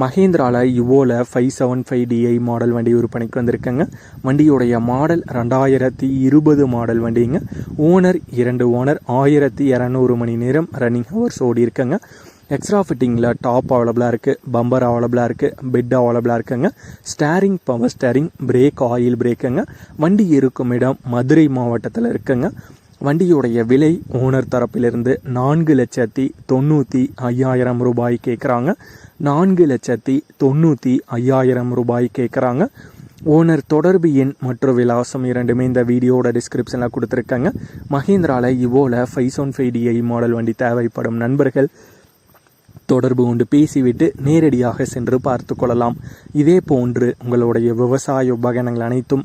மஹேந்திராவில் யுவோவில் five seven five DI model வண்டி விற்பனைக்கு வந்திருக்கேங்க. வண்டியுடைய மாடல் ரெண்டாயிரத்தி இருபது மாடல் வண்டிங்க. ஓனர் இரண்டு ஓனர் ஆயிரத்தி இரநூறு மணி நேரம் ரன்னிங் ஹவர்ஸ் ஓடி இருக்குங்க. எக்ஸ்ட்ரா ஃபிட்டிங்கில் டாப் அவைலபிளாக இருக்குது பம்பர் அவைலபிளாக இருக்குது பெட் அவைலபிளாக இருக்குங்க. Steering power steering brake oil பிரேக்குங்க வண்டி இருக்கும் இடம் மதுரை மாவட்டத்தில் இருக்குங்க. வண்டியுடைய விலை ஓனர் தரப்பிலிருந்து நான்கு லட்சத்தி தொண்ணூற்றி ஐயாயிரம் ரூபாய் கேட்குறாங்க நான்கு லட்சத்தி தொண்ணூற்றி ஐயாயிரம் ரூபாய் கேட்குறாங்க ஓனர் தொடர்பு எண் மற்றும் விலாசம் இரண்டுமே இந்த வீடியோட டிஸ்கிரிப்ஷனில் கொடுத்துருக்காங்க. மஹேந்திராவில் இவோவில் five seven five DI model வண்டி தேவைப்படும் நண்பர்கள் தொடர்பு கொண்டு பேசிவிட்டு நேரடியாக சென்று பார்த்து கொள்ளலாம். இதே போன்று உங்களுடைய விவசாய உபகரணங்கள் அனைத்தும்